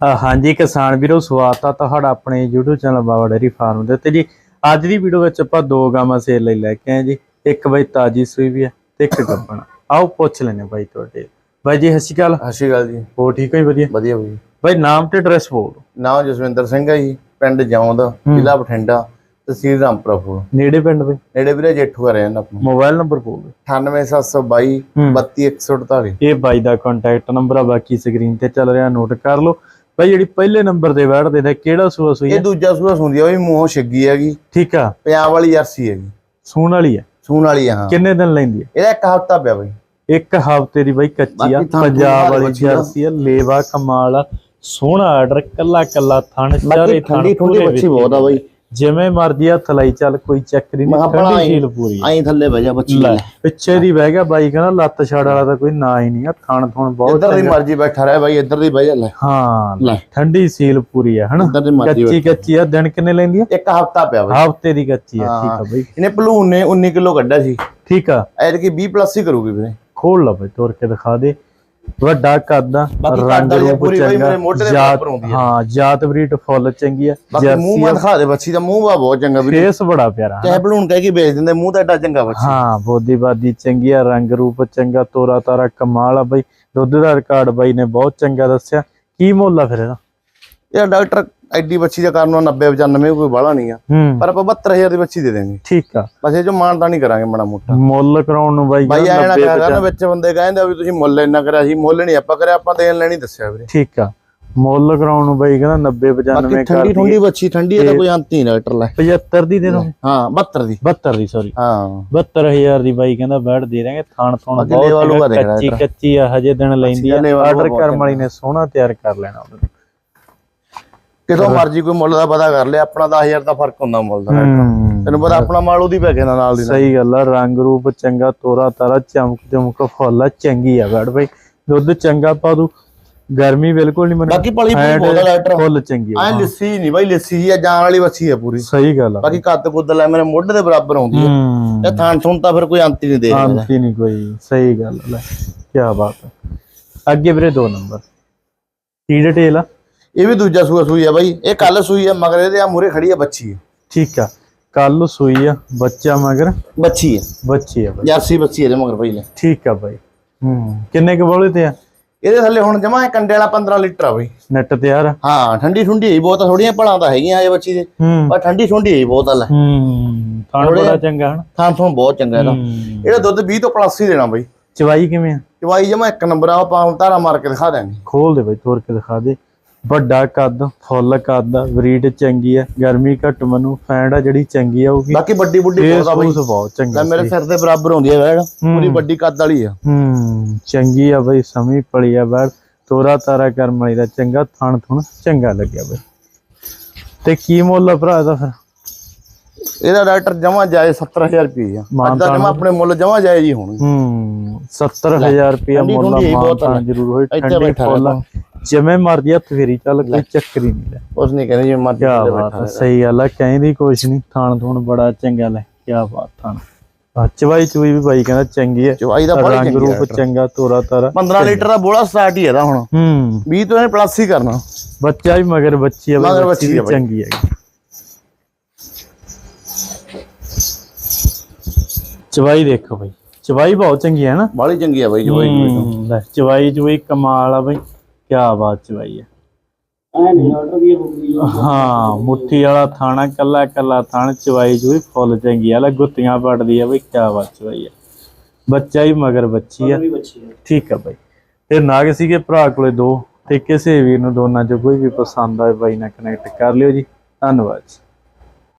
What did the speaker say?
ਹਾਂਜੀ ਕਿਸਾਨ ਵੀਰੋ ਸਵਾਗਤ ਆ ਤੁਹਾਡਾ ਆਪਣੇ YouTube channel Baba dairy farm ਦੇ ਉੱਤੇ ਜੀ। ਅੱਜ ਦੀ ਵੀਡੀਓ ਵਿੱਚ ਆਪਾਂ ਦੋ ਗਾਵਾਂ ਸੇਲ ਲਈ ਲੈ ਕੇ ਆਏ ਜੀ। ਇੱਕ ਬਈ ਤਾਜੀ ਸੂਈ ਵੀ ਹੈ ਤੇ ਇੱਕ ਗੱਬਣ ਆਓ ਪੁੱਛ ਲੈਨੇ ਬਾਈ ਤੁਹਾਡੇ। ਬਾਈ ਜੀ ਸਤਿ ਸ਼੍ਰੀ ਅਕਾਲ। ਸਤਿ ਸ਼੍ਰੀ ਅਕਾਲ ਜੀ। ਹੋ ਠੀਕ ਹੋ ਵਧੀਆ। ਵਧੀਆ ਬਈ। ਬਾਈ ਨਾਮ ਤੇ ਐਡਰੈਸ ਬੋਲ ਨਾਮ ਜਸਵਿੰਦਰ ਸਿੰਘ ਹੈ ਜੀ ਪਿੰਡ ਜੌਂਦ ਜ਼ਿਲ੍ਹਾ ਬਠਿੰਡਾ ਤਹਿਸੀਲ ਰਾਮਪੁਰਾ ਫੂਲ ਨੇੜੇ ਪਿੰਡ ਬਈ? ਨੇੜੇ ਵੀਰੇ ਜੇਠੂ ਆ ਰਹਿੰਦਾ ਆਪਣਾ ਮੋਬਾਈਲ ਨੰਬਰ ਬੋਲ 98722 ਹੂੰ। 32148 ਇਹ ਬਾਈ ਦਾ ਕੰਟੈਕਟ ਨੰਬਰ ਆ ਬਾਕੀ ਸਕਰੀਨ ਤੇ ਚੱਲ ਰਿਹਾ ਨੋਟ ਕਰ ਲਓ। ਬਾਈ ਜਿਹੜੀ ਪਹਿਲੇ ਨੰਬਰ ਤੇ ਬੈਠਦੇ ਨੇ ਕਿਹੜਾ ਸੂਆ ਸੂਈ ਇਹ ਦੂਜਾ ਸੂਆ ਸੁੰਦੀ ਆ ਵੀ ਮੂੰਹੋਂ ਛਿੱਗੀ ਹੈਗੀ। ਠੀਕ ਆ। ਪੰਜਾਬ ਵਾਲੀ ਜਰਸੀ ਹੈਗੀ। ਸੂਣ ਵਾਲੀ ਹੈ? ਸੂਣ ਵਾਲੀ ਆ ਹਾਂ। ਕਿੰਨੇ ਦਿਨ ਲੈਂਦੀ ਹੈ? ਇਹਦਾ ਇੱਕ ਹਫਤਾ ਪਿਆ ਬਈ। ਇੱਕ ਹਫ਼ਤੇ ਦੀ ਬਾਈ ਕੱਚੀ ਆ। ਪੰਜਾਬ ਵਾਲੀ ਜਰਸੀ ਆ ਲੇਵਾ ਕਮਾਲ ਆ। ਸੋਹਣਾ ਆਰਡਰ ਕੱਲਾ ਕੱਲਾ ਥਣ ਚਾਰੇ ਥਣ ਠੰਡੀ ਠੰਡੀ ਬੱਚੀ ਬਹੁਤ ਆ ਬਈ। ਜਿਵੇਂ ਮਰਜ਼ੀ ਹੱਥ ਲਾਈ ਚੱਲ ਕੋਈ ਚੱਕਰੀ ਨਹੀਂ ਆਪਣਾ ਹੀਲ ਪੂਰੀ। ਐਂ ਥੱਲੇ ਬਹਿ ਜਾ ਬੱਚੀ ਲੈ ਪਿੱਛੇ ਦੀ ਬਹਿ ਗਿਆ ਬਾਈ ਕਹਿੰਦਾ ਲੱਤ ਛੜ ਵਾਲਾ ਤਾਂ ਕੋਈ ਨਾ ਹੀ ਨਹੀਂ ਆ ਥਣ ਥਣ ਬਹੁਤ ਇੱਧਰ ਦੀ। ਮਰਜ਼ੀ ਬੈਠਾ ਰਹਿ ਬਾਈ ਇੱਧਰ ਦੀ ਬਹਿ ਜਾ ਲੈ। ਹਾਂ ਠੰਡੀ ਸੀਲ ਪੂਰੀ ਆ ਹਨਾ? ਕੱਚੀ ਕੱਚੀ ਆ ਦਿਨ ਕਿੰਨੇ ਲੈਂਦੀ ਆ? ਇੱਕ ਹਫਤਾ ਪਿਆ ਬਈ। ਹਫ਼ਤੇ ਦੀ ਕੱਚੀ ਆ ਠੀਕ ਆ ਬਾਈ। ਇਹਨੇ ਭਲੂਨ ਨੇ 19 ਕਿਲੋ ਕੱਢਿਆ ਸੀ। ਠੀਕ ਆ। ਐਤਕੀ 20 ਪਲੱਸ ਹੀ ਕਰੂਗੀ ਵੀਰੇ। ਖੋਲ ਲਾ ਬਾਈ ਤੋੜ ਕੇ ਦਿਖਾ ਦੇ। ਵੱਡਾ ਕੱਦ ਬਾਕੀ ਰੰਗ ਰੂਪ ਚੰਗਾ ਦੇ। ਹਾਂ। ਜਾਤ ਬਰੀਡ ਫੁੱਲ ਚੰਗੀ ਆ ਬਾਕੀ ਮੂੰਹ ਜਰਸੀ ਮਾ ਦਿਖਾ ਦੇ ਬੱਚੀ ਦਾ ਮੂੰਹ ਵਾ ਬਹੁਤ ਚੰਗਾ ਵੀਰੇ ਫੇਸ ਬੜਾ ਪਿਆਰਾ ਚਾਹੇ ਭਲੂਨ ਕਹਿ ਕੇ ਵੇਚ ਦਿੰਦੇ ਮੂੰਹ ਤਾਂ ਐਡਾ ਚੰਗਾ ਬੱਚੀ। ਹਾਂ ਬੋਦੀ ਬਾਦੀ ਚੰਗੀ ਆ ਰੰਗ ਰੂਪ ਚੰਗਾ ਤੋਰਾ ਤਾਰਾ ਕਮਾਲ ਆ ਬਾਈ। ਦੁੱਧ ਦਾ ਰਿਕਾਰਡ ਬਾਈ ਨੇ ਬਹੁਤ ਚੰਗਾ ਦੱਸਿਆ। ਕੀ ਮੁੱਲ ਆ ਫਿਰ ਇਹਦਾ? ਇਹ ਡਾਕਟਰ ਐਡੀ ਬੱਚੀ ਦਾ ਕਾਰਨ 90 95 ਕੋਈ ਬਾਹਲਾ ਨਹੀਂ ਆ। ਪਰ ਆਪਾਂ 72000 ਦੀ ਬੱਚੀ ਦੇ ਦੇਵਾਂਗੇ ਠੀਕ ਆ। ਬਸ ਇਹ ਜੋ ਮਾਨਤਾ ਨਹੀਂ ਕਰਾਂਗੇ ਮਾੜਾ ਮੋਟਾ। ਮੁੱਲ ਕਰਾਉਣ ਨੂੰ ਬਾਈ ਬਾਈ ਕਹਿੰਦਾ ਐ ਨਾ 90 ਕਿਹਾ ਕਰਨ ਵਿੱਚ ਬੰਦੇ ਕਹਿੰਦੇ ਵੀ ਤੁਸੀਂ ਮੁੱਲ ਇੰਨਾ ਕਰਿਆ ਸੀ ਮੁੱਲ ਨਹੀਂ ਆਪਾਂ ਕਰਿਆ ਆਪਾਂ ਦੇਣ ਲੈਣੀ ਦੱਸਿਆ ਵੀਰੇ। ਠੀਕ ਆ। ਮੁੱਲ ਕਰਾਉਣ ਨੂੰ ਬਾਈ ਕਹਿੰਦਾ 90 ਬਾਕੀ 95 ਠੰਡੀ ਠੰਡੀ ਬੱਚੀ ਠੰਡੀ ਇਹਦਾ ਕੋਈ ਅੰਤ ਨਹੀਂ ਡਾਕਟਰ ਲੈ। 75 ਦੀ ਦੇ ਦੋ। ਹਾਂ 72 ਦੀ। 72 ਦੀ ਸੌਰੀ ਹਾਂ। 72000 ਦੀ ਬਾਈ ਕਹਿੰਦਾ ਬੈਠ ਦੇ ਦਾਂਗੇ ਥਾਣ ਥਾਣ ਬਹੁਤ ਕੱਚੀ ਕੱਚੀ ਆ ਹਜੇ ਦਿਨ ਲੈਂਦੀ ਆ। ਆਰਡਰ ਕਰਮ ਵਾਲੀ ਨੇ ਸੋਹਣਾ ਤਿਆਰ ਕਰ ਲੈਣਾ ਉਹਨੂੰ ਕਿਤੋਂ ਮਰਜ਼ੀ ਕੋਈ ਮੁੱਲ ਦਾ ਪਤਾ ਕਰ ਲਿਆ ਆਪਣਾ 10000 ਦਾ ਫ਼ਰਕ ਹੁੰਦਾ ਮੁੱਲ ਦਾ ਹੂੰ। ਤੈਨੂੰ ਪਤਾ ਆਪਣਾ ਮਾਲ ਉਹਦੀ ਪੈ ਗਿਆ ਨਾਲ ਦੀ। ਸਹੀ ਗੱਲ ਆ ਰੰਗ ਰੂਪ ਚੰਗਾ ਤੋਰਾ ਤਾਰਾ ਚਮਕ ਚਮਕ ਫੁੱਲ ਆ ਚੰਗੀ ਆ ਬੈਠ ਬਾਈ। ਦੁੱਧ ਚੰਗਾ ਪਾ ਦੂ ਗਰਮੀ ਬਿਲਕੁਲ ਨਹੀਂ ਮਨ ਬਾਕੀ ਪਲੀ ਪਲੀ ਬਹੁਤ ਆ ਡਾਕਟਰ ਫੁੱਲ ਚੰਗੀ ਆ ਐ ਲਿੱਸੀ ਨਹੀਂ ਬਾਈ ਲਿੱਸੀ ਆ ਜਾਨ ਵਾਲੀ ਬੱਚੀ ਆ ਪੂਰੀ। ਸਹੀ ਗੱਲ ਆ। ਬਾਕੀ ਕੱਦ ਕੁੱਦ ਲੈ ਮੇਰੇ ਮੋਢੇ ਦੇ ਬਰਾਬਰ ਆਉਂਦੀ ਹੈ ਹੂੰ। ਇਹ ਥਾਂ ਥੁਣ ਤਾਂ ਫਿਰ ਕੋਈ ਅੰਤ ਹੀ ਨਹੀਂ ਦੇ ਆਂਤੀ ਨਹੀਂ ਕੋਈ ਸਹੀ ਗੱਲ ਆ, ਲੈ ਕੀ ਬਾਤ ਆ। ਅੱਗੇ ਵੀਰੇ ਦੋ ਨੰਬਰ। ਕੀ ਡਿਟੇਲ ਆ? ਇਹ ਵੀ ਦੂਜਾ ਸੂਆ ਸੂਈ ਆ ਬਾਈ। ਇਹ ਕੱਲ ਸੂਈ ਆ ਮਗਰ ਇਹਦੇ ਆ ਮੂਰੇ ਖੜੀ ਆ ਬੱਚੀ। ਆ ਠੀਕ ਆ। ਕੱਲ ਸੂਈ ਆ ਬੱਚਾ ਮਗਰ ਬੱਚੀ ਆ। ਬੱਚੀ ਆ ਬਾਈ। ਜਰਸੀ ਬੱਚੀ ਇਹਦੇ ਮਗਰ ਪਹਿਲੇ ਠੀਕ ਆ ਬਾਈ। ਹੂੰ ਕਿੰਨੇ ਕੁ ਬੋਲੇ ਤੇ ਆ? ਇਹਦੇ ਥੱਲੇ ਹੁਣ ਜਮਾ ਕੰਡੇ ਵਾਲਾ 15 ਲੀਟਰ ਆ ਬਾਈ। ਨੈਟ ਤਿਆਰ ਆ? ਹਾਂ ਠੰਡੀ ਠੁੰਡੀ ਹੈ ਬਹੁਤ ਥੋੜੀਆਂ ਭਲਾਂ ਤਾਂ ਹੈਗੀਆਂ ਇਹ ਬੱਚੀ ਦੇ। ਪਰ ਠੰਡੀ ਠੁੰਡੀ ਹੈ ਬਹੁਤ ਆ ਲੈ ਹੂੰ ਥਾਣ ਬੜਾ ਚੰਗਾ ਹਨ। ਥਾਂ ਥੋਂ ਬਹੁਤ ਚੰਗਾ ਇਹਦਾ। ਇਹਦਾ ਦੁੱਧ 20 ਤੋਂ ਪਲੱਸ ਹੀ ਦੇਣਾ ਬਾਈ। ਚਵਾਈ ਕਿਵੇਂ ਆ? ਚਵਾਈ ਜਮਾ ਇੱਕ ਨੰਬਰ ਆ ਆਪਾਂ ਧਾਰਾ ਮਾਰ ਕੇ ਦਿਖਾ ਦਾਂਗੇ ਖੋਲ ਦੇ ਬਾਈ ਤੋੜ ਕੇ ਦਿਖਾ ਦੇ। ਵੱਡਾ ਕੱਦ ਫੁੱਲ ਕੱਦ ਆ ਬਰੀਡ ਚੰਗੀ ਆ ਗਰਮੀ ਘੱਟ ਮਨੂੰ ਫੈਂਡ ਆ ਜਿਹੜੀ ਚੰਗੀ ਆਊਗੀ ਬਾਕੀ ਵੱਡੀ ਬੁੱਢੀ ਬਹੁਤ ਆ ਬਾਈ। ਬਹੁਤ ਚੰਗਾ ਲੈ ਮੇਰੇ ਸਿਰ ਦੇ ਬਰਾਬਰ ਹੁੰਦੀ ਹੈ। ਵੈੜ ਪੂਰੀ ਵੱਡੀ ਕੱਦ ਵਾਲੀ ਆ। ਹੂੰ ਚੰਗੀ ਆ ਬਈ ਸਮੀ ਪਲੀ ਆ ਬਾੜ। ਤੋਰਾ ਤਾਰਾ ਕਰਮ ਵਾਲੀ ਦਾ ਚੰਗਾ ਥਣ ਥਣ ਚੰਗਾ ਲੱਗਿਆ ਬਈ। ਤੇ ਕੀ ਮੁੱਲ ਆ ਭਰਾ ਇਹਦਾ ਫਿਰ? ਇਹਦਾ ਡਾਕਟਰ ਜਮਾ ਜਾਏ 70000 ਰੁਪਏ ਆ। ਅੱਜ ਜਮਾ ਆਪਣੇ ਮੁੱਲ ਜਮਾ ਜਾਏ ਜੀ ਹੁਣ ਹੂੰ 70000 ਰੁਪਇਆ ਠੰਡੀ ਮੁੱਲ ਠੁੰਡੀ ਬਹੁਤ ਮਾਨਤਾ ਆ। ਜ਼ਰੂਰ ਹੋਈ ਠੰਡੀ ਫੁੱਲ ਆ। ਜਿਵੇਂ ਮਰਜ਼ੀ ਹੱਥ ਫੇਰੀ ਚੱਲ ਕੋਈ ਚੱਕਰ ਹੀ ਨਹੀਂ ਲੈ। ਉਸ ਨੇ ਕਹਿੰਦੇ ਜੀ ਮਰਜ਼ੀ ਕਿਆ ਬਾਤ ਸਹੀ ਗੱਲ ਹੈ ਕਹਿੰਦੀ ਕੁਛ ਨਹੀਂ ਥਾਣ ਥੂਣ ਬੜਾ ਚੰਗਾ ਲੈ ਕਿਆ ਬਾਤ ਥਾਣ ਆ, ਚਵਾਈ ਚੁਈ ਵੀ ਬਾਈ ਕਹਿੰਦਾ ਚੰਗੀ ਹੈ ਚਵਾਈ ਦਾ ਬੜਾ ਰੰਗ ਰੂਪ ਚੰਗਾ ਤੋਰਾ ਤਾਰਾ। 15 ਲੀਟਰ ਦਾ ਬੋਲਾ ਸਟਾਰਟ ਹੀ ਇਹਦਾ ਹੁਣ। ਹੂੰ। 20 ਤੋਂ ਇਹਨੇ ਪਲੱਸ ਹੀ ਕਰਨਾ। ਬੱਚਾ ਵੀ ਮਗਰ ਬੱਚੀ ਬਈ, ਮਗਰ ਬੱਚੀ ਬੱਚੀ ਵੀ ਬਈ। ਚੰਗੀ ਹੈ ਚਵਾਈ ਦੇਖੋ ਬਈ। ਚਵਾਈ ਬਹੁਤ ਚੰਗੀ ਹੈ ਨਾ। ਬਾਲੀ ਚੰਗੀ ਆ ਬਾਈ ਚਵਾਈ ਚਵਾਈ ਤੋਂ। ਹੂੰ, ਲੈ ਚਵਾਈ ਚੁਈ ਕਮਾਲ ਆ ਬਈ। ਕੀ ਬਾਤ ਚਵਾਈ ਹੈ ਹਾਂ ਮੁੱਠੀ ਵਾਲਾ ਥਾਣਾ ਕੱਲਾ ਕੱਲਾ ਥਾਣ ਚਵਾਈ ਚੁਈ ਫੁੱਲ ਚੰਗੀ ਆ ਲੈ ਗੁੱਤੀਆਂ ਪੜਦੀ ਆ ਬਈ ਕੀ ਬਾਤ ਚਵਾਈ ਹੈ ਬੱਚਾ ਹੀ ਮਗਰ ਬੱਚੀ ਆ। ਠੀਕ ਆ ਬਈ। ਇਹ ਨਾਗ ਸੀਗੇ ਭਰਾ ਕੋਲੇ ਦੋ ਤੇ ਕਿਸੇ ਵੀਰ ਨੂੰ ਦੋਨਾਂ ਚੋਂ ਕੋਈ ਵੀ ਪਸੰਦ ਆਏ ਬਾਈ ਨਾਲ ਕਨੈਕਟ ਕਰ ਲਿਓ ਜੀ। ਧੰਨਵਾਦ ਜੀ।